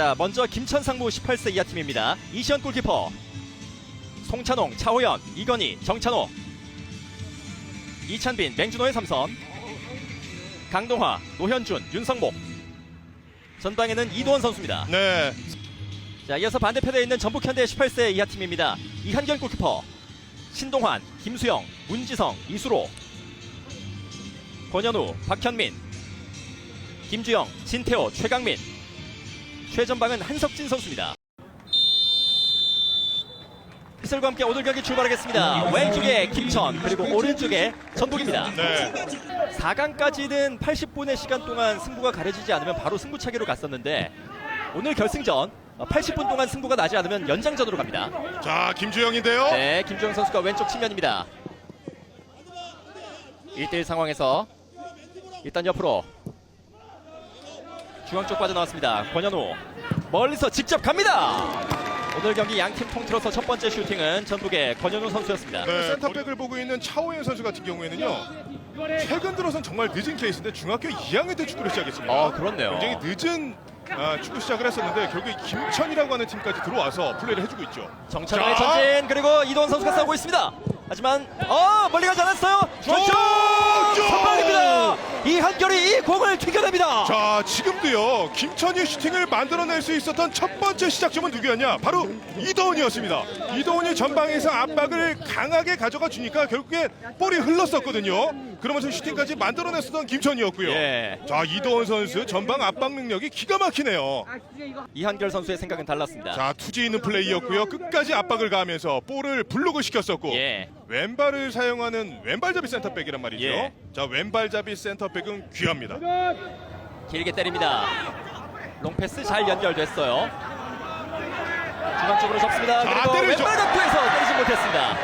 자, 먼저 김천 상무 18세 이하 팀입니다. 이시현 골키퍼. 송찬홍, 차호연, 이건희, 정찬호. 이찬빈, 맹준호의 삼선. 강동화, 노현준, 윤성복. 전방에는 이도원 선수입니다. 네. 자, 이어서 반대편에 있는 전북 현대 18세 이하 팀입니다. 이한결 골키퍼, 신동환, 김수영, 문지성, 이수로, 권현우, 박현민, 김주영, 진태호, 최강민, 최전방은 한석진 선수입니다. 휘슬과 함께 오늘 경기 출발하겠습니다. 왼쪽에 김천 그리고 오른쪽에 전북입니다. 네. 4강까지는 80분의 시간 동안 승부가 가려지지 않으면 바로 승부차기로 갔었는데 오늘 결승전 80분 동안 승부가 나지 않으면 연장전으로 갑니다. 자, 김주영인데요. 네, 김주영 선수가 왼쪽 측면입니다. 1대1 상황에서 일단 옆으로 중앙 쪽 빠져나왔습니다. 권현우 멀리서 직접 갑니다. 오늘 경기 양팀 통틀어서 첫 번째 슈팅은 전북의 권현우 선수였습니다. 네, 센터백을 보고 있는 차오현 선수 같은 경우에는요. 최근 들어선 정말 늦은 케이스인데 중학교 2학년 때 축구를 시작했습니다. 어, 그렇네요. 굉장히 늦은 아, 축구 시작을 했었는데 결국 김천이라고 하는 팀까지 들어와서 플레이를 해주고 있죠. 정찬호의 자. 전진 그리고 이도원 선수가 싸우고 있습니다. 하지만 어 멀리 가지 않았어요. 쪽! 선방입니다. 이 한결이 이 공을 튀겨냅니다. 자, 지금도요. 김천이 슈팅을 만들어낼 수 있었던 첫 번째 시작점은 누구였냐? 바로 이도훈이었습니다. 이도훈이 전방에서 압박을 강하게 가져가 주니까 결국에 볼이 흘렀었거든요. 그러면서 슈팅까지 만들어냈었던 김천이었고요. 예. 자, 이도훈 선수 전방 압박 능력이 기가 막히네요. 이한결 선수의 생각은 달랐습니다. 자, 투지 있는 플레이였고요. 끝까지 압박을 가하면서 볼을 블록을 시켰었고 예. 왼발을 사용하는 왼발잡이 센터백이란 말이죠. 예. 자, 왼발잡이 센터백은 귀합니다. 길게 때립니다. 롱패스 잘 연결됐어요. 중앙 쪽으로 접습니다. 자, 그리고 때리죠. 왼발 각도에서 때리지 못했습니다.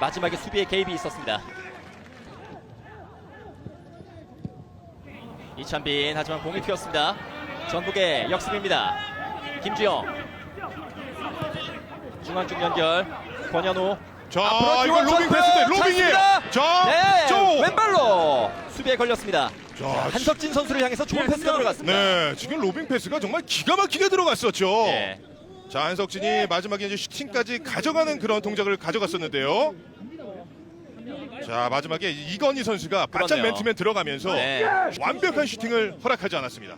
마지막에 수비에 개입이 있었습니다. 이찬빈 하지만 공이 튀었습니다. 전북의 역습입니다. 김주영 중앙 쪽 연결 권현우 자, 앞으로 이거 로빙. 패스인데 로빙이에요. 자, 네, 저 왼발로 수비에 걸렸습니다. 자, 한석진 선수를 향해서 좋은 패스가 들어갔습니다. 네, 지금 로빙 패스가 정말 기가 막히게 들어갔었죠. 예. 자, 한석진이 마지막에 이제 슈팅까지 가져가는 그런 동작을 가져갔었는데요. 자, 마지막에 이건희 선수가 바짝 그러네요. 맨투맨 들어가면서 네. 완벽한 슈팅을 허락하지 않았습니다.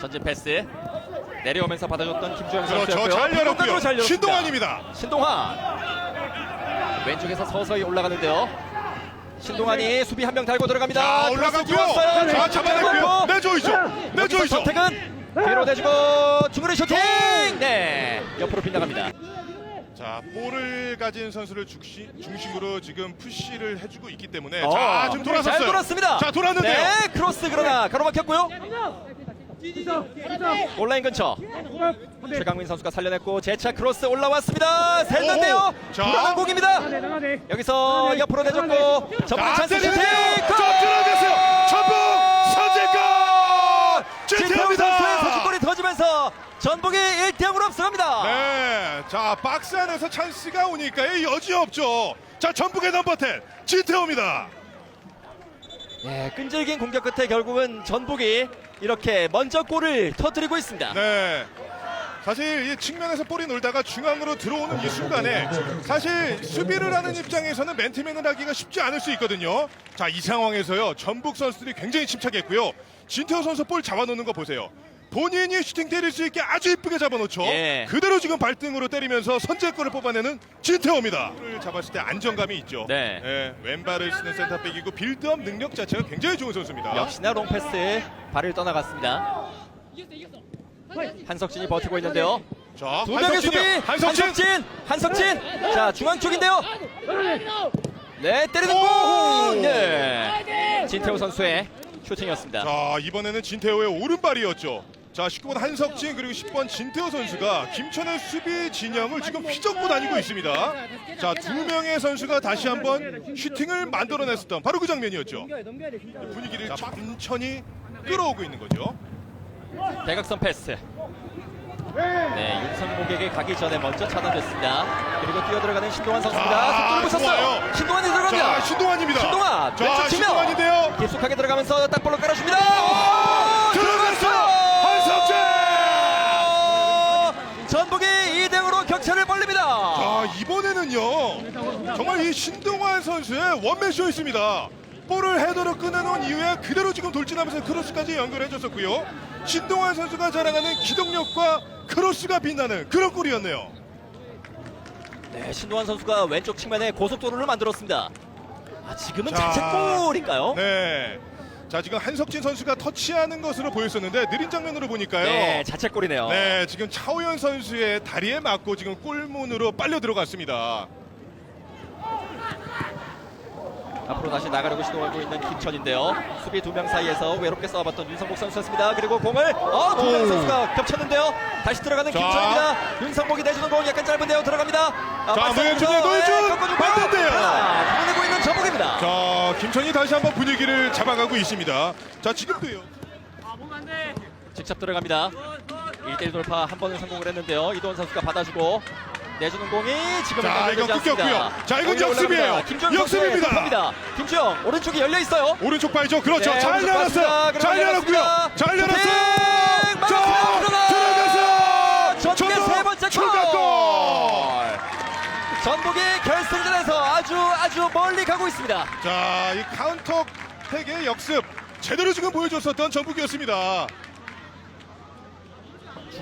전진 패스 내려오면서 받아줬던 김주영 그렇죠. 선수였고요. 잘 공간으로 열었고요. 잘 열었습니다. 신동환입니다. 신동환 왼쪽에서 서서히 올라가는데요. 신동환이 수비 한 명 달고 들어갑니다. 자, 올라가고요. 자, 잡아냈고요. 내줘이죠. 여기서 내줘이죠. 선택은 뒤로 내주고 중거리 슈팅. 네, 옆으로 빗나갑니다. 자, 볼을 가진 선수를 중시, 중심으로 지금 푸시를 해주고 있기 때문에 어, 자, 지금 돌아섰어요. 잘 돌았습니다. 자, 돌았는데요. 네, 크로스 그러나 가로막혔고요. 온라인 근처 최강민 선수가 살려냈고 재차 크로스 올라왔습니다. 샜는데요. 자. 불안한 공입니다. 여기서 옆으로 내줬고 전북 자, 찬스 슈팅. 들어갔어요. 전북 선제골! 진태호 진태호입니다. 선수의 선취골이 터지면서 전북이 1대 0으로 앞서갑니다. 네, 자 박스 안에서 찬스가 오니까 여지 없죠. 자 전북의 넘버 10 진태호입니다. 예, 끈질긴 공격 끝에 결국은 전북이 이렇게 먼저 골을 터뜨리고 있습니다. 네. 사실 이 측면에서 볼이 놀다가 중앙으로 들어오는 이 순간에 사실 수비를 하는 입장에서는 맨투맨을 하기가 쉽지 않을 수 있거든요. 자 이 상황에서요 전북 선수들이 굉장히 침착했고요. 진태호 선수 볼 잡아놓는 거 보세요. 본인이 슈팅 때릴 수 있게 아주 이쁘게 잡아놓죠. 예. 그대로 지금 발등으로 때리면서 선제골을 뽑아내는 진태호입니다. 볼을 잡았을 때 안정감이 있죠. 네. 예, 왼발을 쓰는 센터백이고 빌드업 능력 자체가 굉장히 좋은 선수입니다. 역시나 롱패스 발을 떠나갔습니다. 한석진이 버티고 있는데요. 자, 두 명의 수비 한석진. 한석진 한석진 자 중앙 쪽인데요. 네 때리는 오호! 공. 네 진태호 선수의 슈팅이었습니다. 자 이번에는 진태호의 오른발이었죠. 자 19번 한석진 그리고 10번 진태호 선수가 김천의 수비 진영을 지금 휘젓고 다니고 있습니다. 자 두 명의 선수가 다시 한번 슈팅을 만들어냈었던 바로 그 장면이었죠. 분위기를 천천히 끌어오고 있는 거죠. 대각선 패스. 네 윤성목에게 가기 전에 먼저 차단됐습니다. 그리고 뛰어들어가는 신동환 선수입니다. 자, 속도를 붙였어요. 신동환이 자 들어갑니다. 신동환입니다. 신동환 자 왼쪽 치면 신동환인데요. 깊숙하게 들어가면서 딱볼로 깔아줍니다. 신동환 선수의 원맨쇼였습니다. 볼을 헤더로 끊어놓은 이후에 그대로 지금 돌진하면서 크로스까지 연결해줬었고요. 신동환 선수가 자랑하는 기동력과 크로스가 빛나는 그런 골이었네요. 네, 신동환 선수가 왼쪽 측면에 고속도로를 만들었습니다. 아, 지금은 자, 자책골인가요? 네. 자 지금 한석진 선수가 터치하는 것으로 보였었는데 느린 장면으로 보니까요. 네, 자책골이네요. 네, 지금 차호연 선수의 다리에 맞고 지금 골문으로 빨려 들어갔습니다. 앞으로 다시 나가려고 시도하고 있는 김천인데요. 수비 두 명 사이에서 외롭게 싸워봤던 윤성복 선수였습니다. 그리고 공을 어, 두명 오. 선수가 겹쳤는데요. 다시 들어가는 자. 김천입니다. 윤성복이 내주는 공 약간 짧은데요. 들어갑니다. 아, 자, 노현준! 맞는데요. 아, 보내고 있는 전북입니다. 자, 김천이 다시 한번 분위기를 잡아가고 있습니다. 자, 지금도요. 직접 들어갑니다. 1대1 돌파 한 번은 성공을 했는데요. 이도원 선수가 받아주고 내주는 공이 지금은 자, 이건. 끊겼고요. 자, 이건 역습이에요. 역습입니다. 김주영 오른쪽이 열려 있어요. 오른쪽 봐야죠. 그렇죠. 네, 잘 오른쪽 열었어요. 잘 그리고 열었고요. 열었습니다. 잘 열었어요. 슈팅! 자, 막았습니다. 들어가서 전북의 세 번째 골! 추가골. 전북이 결승전에서 아주 아주 멀리 가고 있습니다. 자, 이 카운터 택의 역습 제대로 지금 보여줬었던 전북이었습니다.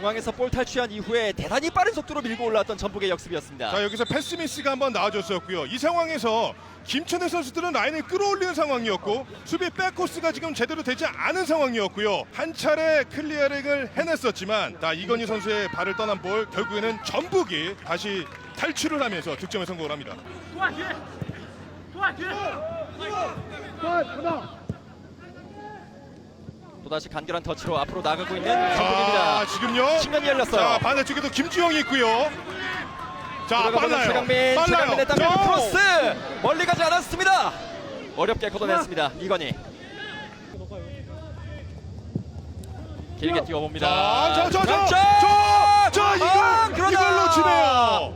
중앙에서 볼 탈취한 이후에 대단히 빠른 속도로 밀고 올라왔던 전북의 역습이었습니다. 자, 여기서 패스 미스가 한번 나와줬었고요. 이 상황에서 김천의 선수들은 라인을 끌어올리는 상황이었고 수비 백코스가 지금 제대로 되지 않은 상황이었고요. 한 차례 클리어링을 해냈었지만 자, 이건희 선수의 발을 떠난 볼 결국에는 전북이 다시 탈출을 하면서 득점에 성공을 합니다. 또다시 간결한 터치로 앞으로 나가고 있는 자, 전북입니다. 지금요. 측면이 열렸어요. 자, 반대쪽에도 김주영이 있고요. 자, 빨라요. 최강민, 빨라요. 최강민의 땅 자, 크로스 멀리 가지 않았습니다. 어렵게 걷어냈습니다. 이건희. 길게 뛰어봅니다. 자, 저, 저, 저, 중앙쪽! 저, 저, 이걸, 아, 그러나 이걸 놓치네요.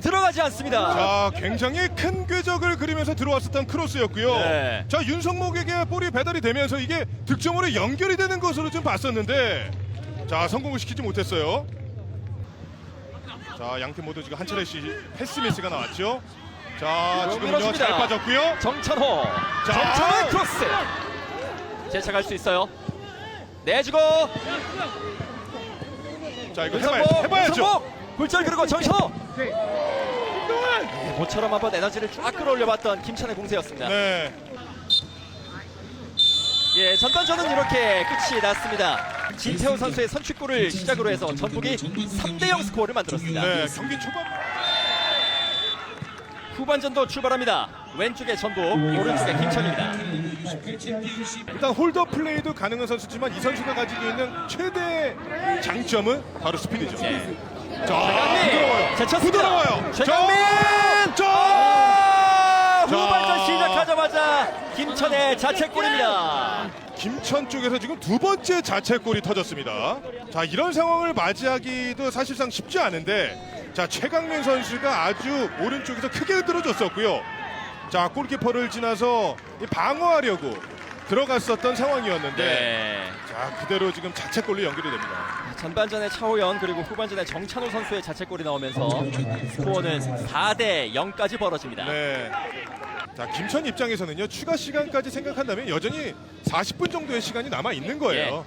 들어가지 않습니다. 자, 굉장히 큰 궤적을 그리면서 들어왔었던 크로스였고요. 네. 자, 윤성목에게 볼이 배달이 되면서 이게 득점으로 연결이 되는 것으로 좀 봤었는데, 자, 성공을 시키지 못했어요. 자, 양팀 모두 지금 한 차례씩 패스 미스가 나왔죠. 자, 밀어줍니다. 잘 빠졌고요. 정찬호. 자. 정찬호의 크로스. 제차갈 수 있어요. 내주고 자, 이거 해봐야, 해봐야죠. 윤성복. 굴절 그리고 정찬호. 네, 모처럼 한번 에너지를 쫙 끌어올려봤던 김찬의 공세였습니다. 네. 예, 전반전은 이렇게 끝이 났습니다. 진태호 선수의 선취골을 시작으로 해서 전북이 3대0 스코어를 만들었습니다. 네, 경기 초반 후반전도 출발합니다. 왼쪽에 전북, 오른쪽에 김천입니다. 일단 홀더 플레이도 가능한 선수지만 이 선수가 가지고 있는 최대 장점은 바로 스피드죠. 네. 자. 제쳤습니다. 부드러워요. 최강민 자, 자. 아, 자. 후반전 시작하자마자 김천의 자책골입니다. 김천 쪽에서 지금 두 번째 자책골이 터졌습니다. 자, 이런 상황을 맞이하기도 사실상 쉽지 않은데 자, 최강민 선수가 아주 오른쪽에서 크게 흔들어줬었고요. 자, 골키퍼를 지나서 이 방어하려고 들어갔었던 상황이었는데 네. 자, 그대로 지금 자책골로 연결이 됩니다. 전반전에 차호연 그리고 후반전에 정찬호 선수의 자책골이 나오면서 스코어는 4대 0까지 벌어집니다. 네. 자, 김천 입장에서는요, 추가 시간까지 생각한다면 여전히 40분 정도의 시간이 남아 있는 거예요.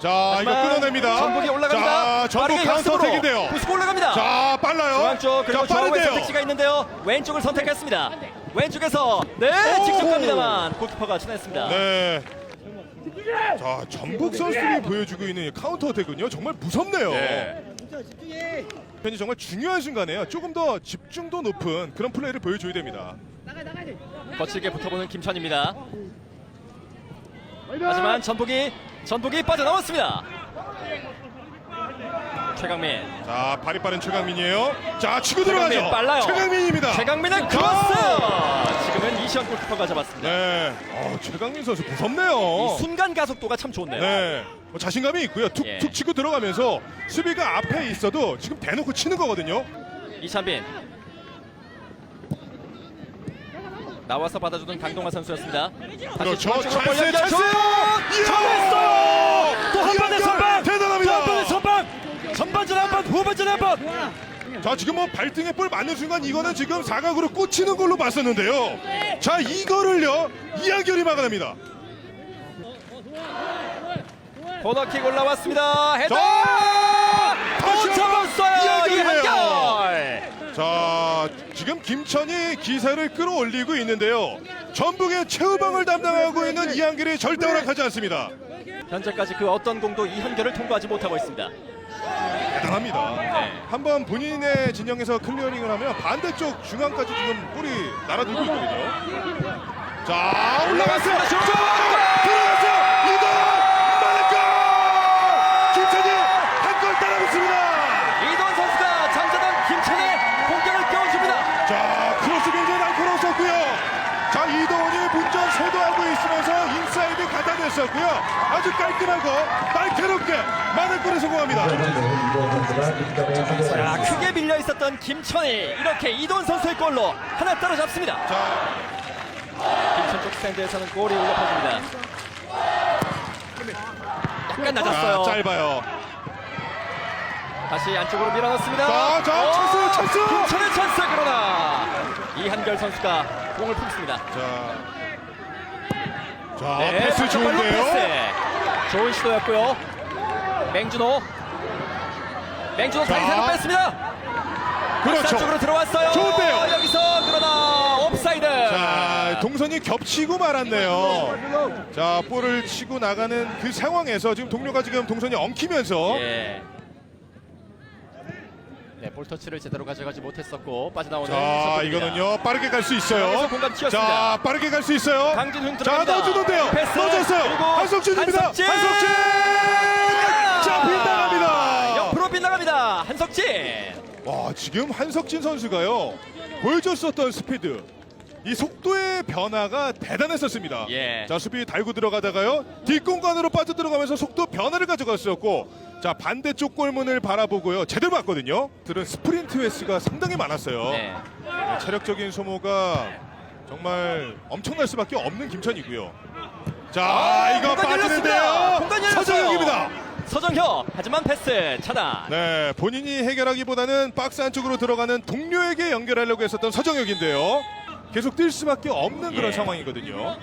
자, 이거 끊어냅니다. 전북이 올라갑니다. 자, 전북 빠르게 카운터 역습으로 택인데요. 부스고 올라갑니다. 자, 빨라요. 중앙 쪽 그리고 자, 빠른데요. 선택지가 있는데요. 왼쪽을 선택했습니다. 왼쪽에서 네 오! 직접 갑니다만 골키퍼가 쳐냈습니다. 네. 자, 전북 선수들이 보여주고 있는 이 카운터 어택은요, 정말 무섭네요. 네. 편이 정말 중요한 순간에요. 조금 더 집중도 높은 그런 플레이를 보여줘야 됩니다. 거칠게 붙어보는 김천입니다. 하지만 전북이 전북이 빠져나왔습니다. 최강민 자, 발이 빠른 최강민이에요. 자, 치고 최강민 들어가죠. 빨라요. 최강민입니다. 최강민의 크로스 이시안 골키퍼가 잡았습니다. 네. 어, 최강민 선수 이 무섭네요. 순간 가속도가 참 좋네요. 네. 뭐 자신감이 있고요. 툭툭 예. 치고 들어가면서 수비가 앞에 있어도 지금 대놓고 치는 거거든요. 이찬빈 나와서 받아주는 강동화 선수였습니다. 다시 그렇죠. 중앙쪽으로 연결 찬스! 슛! 이야! 정했어요! 또 한 번의 연결! 선방! 대단합니다. 또한 번의 선방! 전반전에 한 번, 후반전에 한 번! 자 지금 뭐 발등에 볼 맞는 순간 이거는 지금 사각으로 꽂히는 걸로 봤었는데요. 자 이거를요 이한결이 막아냅니다. 코너킥 올라왔습니다. 헤더! 다시 한번 잡았어요. 이한결. 자 지금 김천이 기세를 끌어올리고 있는데요. 전북의 최후방을 담당하고 있는 이한결이 절대 허락하지 않습니다. 현재까지 그 어떤 공도 이 한결을 통과하지 못하고 있습니다. 대단합니다. 네. 한번 본인의 진영에서 클리어링을 하면 반대쪽 중앙까지 지금 볼이 날아들고 있거든요. 자 올라갔어요. 이동 만화골 김천이 한 골 따라붙습니다. 이동 선수가 잠자던 김천의 공격을 깨워줍니다. 자 크로스 굉장히 날카로웠었고요. 자 이동훈이 문전 쇄도하고 있으면서 댔었고요. 아주 깔끔하고 날카롭게 만화골에 성공합니다. 자, 크게 밀려 있었던 김천이 이렇게 이동 선수의 골로 하나 따라잡습니다. 자 김천 쪽 스탠드에서는 골이 울려 퍼집니다. 약간 낮았어요. 자, 짧아요. 다시 안쪽으로 밀어넣습니다. 자, 자, 찬스, 찬스! 김천의 찬스 그러나 이한결 선수가 공을 품습니다. 자, 자 네, 패스 좋은데요. 패스. 좋은 시도였고요. 맹준호. 맹준호 자. 다리 세로 뺐습니다. 그렇죠. 쪽으로 들어왔어요. 좋은데요. 여기서 그러나 옵사이드. 자, 동선이 겹치고 말았네요. 자, 볼을 치고 나가는 그 상황에서 지금 동료가 지금 동선이 엉키면서 예. 네, 볼 터치를 제대로 가져가지 못했었고 빠져나오는 자, 선수입니다. 이거는요 빠르게 갈 수 있어요. 여기서 공간 튀었습니다. 자, 빠르게 갈 수 있어요. 강진훈 자, 들어갑니다. 넣어주는데요. 패스. 넣어줬어요. 그리고 한석준입니다. 한석진! 한석진. 자, 빗나갑니다. 옆으로 빗나갑니다. 한석진. 와 지금 한석진 선수가요 보여줬었던 스피드 이 속도의 변화가 대단했었습니다. 예. 자 수비 달고 들어가다가요 뒷공간으로 빠져 들어가면서 속도 변화를 가져갔었고 자 반대쪽 골문을 바라보고요 제대로 봤거든요. 들은 스프린트 횟수가 상당히 많았어요. 네. 네, 체력적인 소모가 정말 엄청날 수밖에 없는 김천이고요. 자 아, 이거 공간 열렸습니다. 빠지는데요. 공간 열렸어요. 서정욱입니다. 서정혁 하지만 패스 차단. 네, 본인이 해결하기보다는 박스 안쪽으로 들어가는 동료에게 연결하려고 했었던 서정혁인데요. 계속 뛸 수밖에 없는 그런 예. 상황이거든요.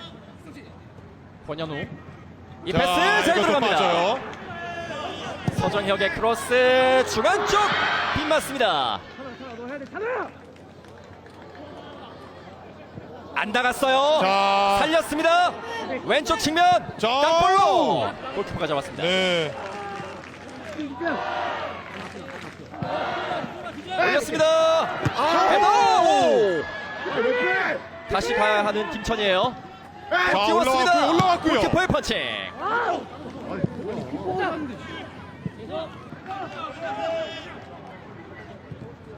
권현우. 이 자, 패스 잘 이것도 들어갑니다. 빠져요. 서정혁의 크로스 중앙 쪽 빗맞습니다. 안 나갔어요. 자, 살렸습니다. 왼쪽 측면 자. 땅볼로 골키퍼가 잡았습니다. 네, 올렸습니다. 헤더! 오! 다시 가야 하는 김천이에요. 자 띄웠습니다. 올라왔고요, 올라왔고요. 골키퍼의 펀칭.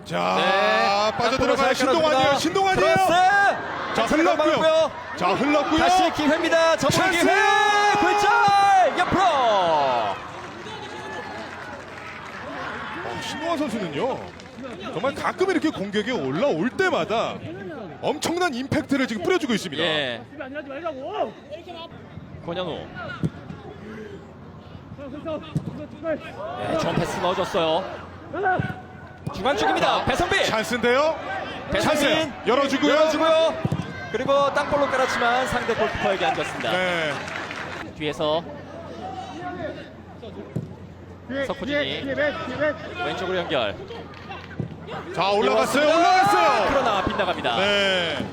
자, 네. 빠져들어가요. 신동환이에요. 신동환이에요. 크로스! 자, 잘 흘렀고요. 자, 흘렀고요. 다시 기회입니다. 찬스! 기회. 골절! 옆으로. 어, 신동환 선수는요. 정말 가끔 이렇게 공격에 올라올 때마다 엄청난 임팩트를 지금 뿌려주고 있습니다. 예. 안 하지 말라고. 권현우. 그래서 네, 좋은 패스 넣어줬어요. 중앙 쪽입니다. 배성빈. 찬스인데요. 찬스 배성빈. 열어주고요. 열어주고요. 그리고 땅볼로 깔았지만 상대 골키퍼에게 안겼습니다. 네. 뒤에서 석호진이 왼쪽으로 연결. 자 올라갔어요. 올라갔어요. 그러나 빗나갑니다. 네.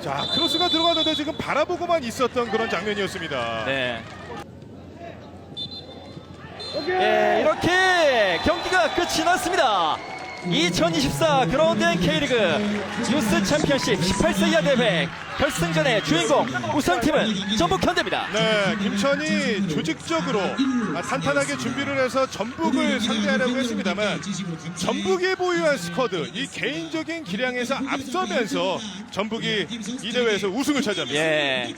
자 크로스가 들어갔는데 지금 바라보고만 있었던 그런 장면이었습니다. 네. 예, 이렇게 경기가 끝이 났습니다. 2024 그라운드 앤 K리그 유스 챔피언십 18세 이하 대회 결승전의 주인공 우승팀은 전북 현대입니다. 네, 김천이 조직적으로 아, 탄탄하게 준비를 해서 전북을 상대하려고 했습니다만 전북이 보유한 스쿼드, 이 개인적인 기량에서 앞서면서 전북이 이 대회에서 우승을 차지합니다. 예.